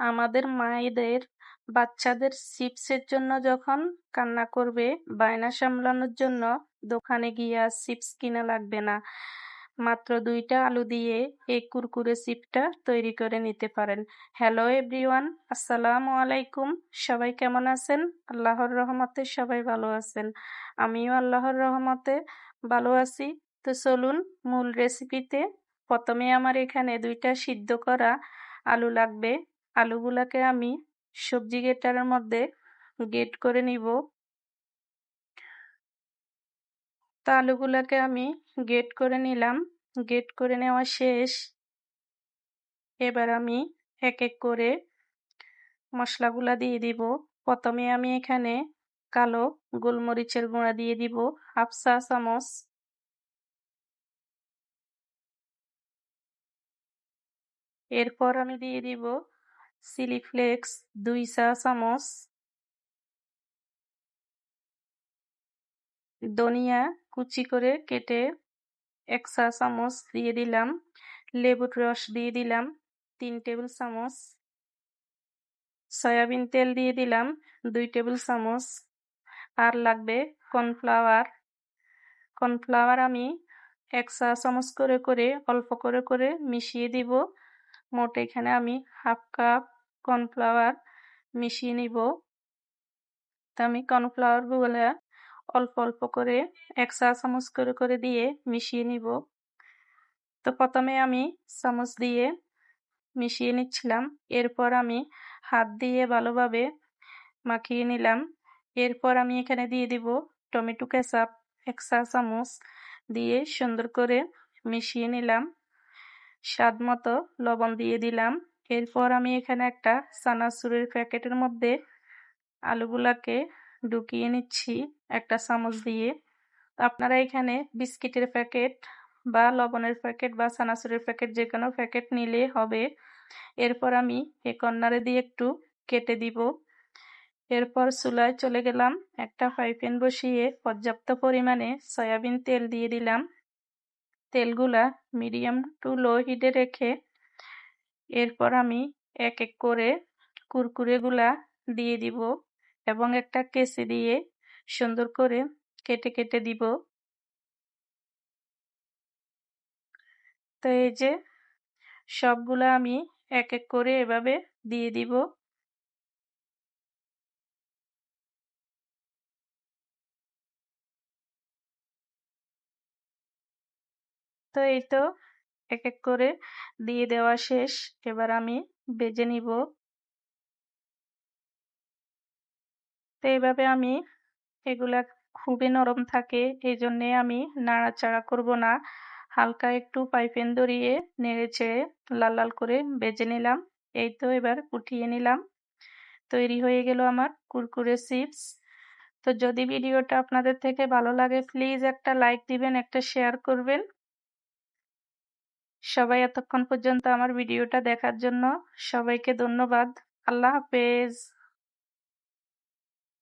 আমাদের মায়েদের, বাচ্চাদের চিপসের জন্য যখন কান্না করবে, বায়না সামলানোর জন্য দোকানে গিয়ে আর চিপস কিনা লাগবে না। মাত্র দুইটা আলু দিয়ে এই কুরকুরে চিপটা তৈরি করে নিতে পারেন। হ্যালো এভরিওয়ান, আসসালামু আলাইকুম। সবাই কেমন আছেন? আল্লাহর রহমতে সবাই ভালো আছেন। আমিও আল্লাহর রহমতে ভালো আছি। তো চলুন মূল রেসিপিতে প্রথমে আমার এখানে দুইটা সিদ্ধ করা আলু লাগবে। আলুগুলাকে আমি সবজি গেটারের মধ্যে গেট করে নিব। তো আলুগুলাকে আমি গেট করে নিলাম। গেট করে নেওয়া শেষ। এবার আমি এক এক করে মশলাগুলা দিয়ে দিব। প্রথমে আমি এখানে কালো গোলমরিচের গুঁড়া দিয়ে দিব হাফ চামচ। এরপর আমি দিয়ে দিব চিলি ফ্লেক্স দুই চা চামচ। ধনিয়া কুচি করে কেটে এক চা চামচ দিয়ে দিলাম। লেবুর রস দিয়ে দিলাম, তিন টেবিল চামচ। সয়াবিন তেল দিয়ে দিলাম, দুই টেবিল চামচ। আর লাগবে কর্নফ্লাওয়ার। কর্নফ্লাওয়ার আমি এক চা চামচ করে করে, অল্প করে করে মিশিয়ে দিব। মোট এখানে আমি হাফ কাপ কর্নফ্লাওয়ার মিশিয়ে নিব। তো আমি কর্নফ্লাওয়ার কর্নফ্লাওয়ারগুলো অল্প অল্প করে এক চা চামচ করে করে দিয়ে মিশিয়ে নিব। তো প্রথমে আমি চামচ দিয়ে মিশিয়ে নিচ্ছিলাম। এরপর আমি হাত দিয়ে ভালোভাবে মাখিয়ে নিলাম। এরপর আমি এখানে দিয়ে দিব টমেটো কেচাপ। এক চা চামচ দিয়ে সুন্দর করে মিশিয়ে নিলাম। স্বাদ মতো লবণ দিয়ে দিলাম। এরপর আমি এখানে একটা চানাচুরের প্যাকেটের মধ্যে আলুগুলাকে ঢুকিয়ে নিচ্ছি একটা চামচ দিয়ে। আপনারা এখানে বিস্কিটের প্যাকেট বা লবণের প্যাকেট বা চানাচুরের প্যাকেট যে কোনো প্যাকেট নিলে হবে। এরপর আমি এ কর্নারে দিয়ে একটু কেটে দিব। এরপর চুলায় চলে গেলাম একটা ফ্রাই প্যান বসিয়ে পর্যাপ্ত পরিমাণে সয়াবিন তেল দিয়ে দিলাম। তেলগুলা মিডিয়াম টু লো হিটে রেখে এরপর আমি এক এক করে কুরকুরেগুলা দিয়ে দিব এবং একটা কেসি দিয়ে সুন্দর করে কেটে কেটে দিব। তো এই যে সবগুলা আমি এক এক করে এভাবে দিয়ে দিব। তো এই তো এক এক করে দিয়ে দেওয়া শেষ। এবার আমি বেজে নিব। তো এইভাবে আমি এগুলা খুবই নরম থাকে এই জন্যে আমি নাড়াচাড়া করব না। হালকা একটু পাইপেন ধরিয়ে নেড়ে চেড়ে লাল লাল করে বেজে নিলাম। এই তো এবার উঠিয়ে নিলাম। তৈরি হয়ে গেল আমার কুরকুরে চিপস। তো যদি ভিডিওটা আপনাদের থেকে ভালো লাগে, প্লিজ একটা লাইক দিবেন, একটা শেয়ার করবেন। সবাই এতক্ষণ পর্যন্ত আমার ভিডিওটা দেখার জন্য সবাইকে ধন্যবাদ। আল্লাহ হাফেজ।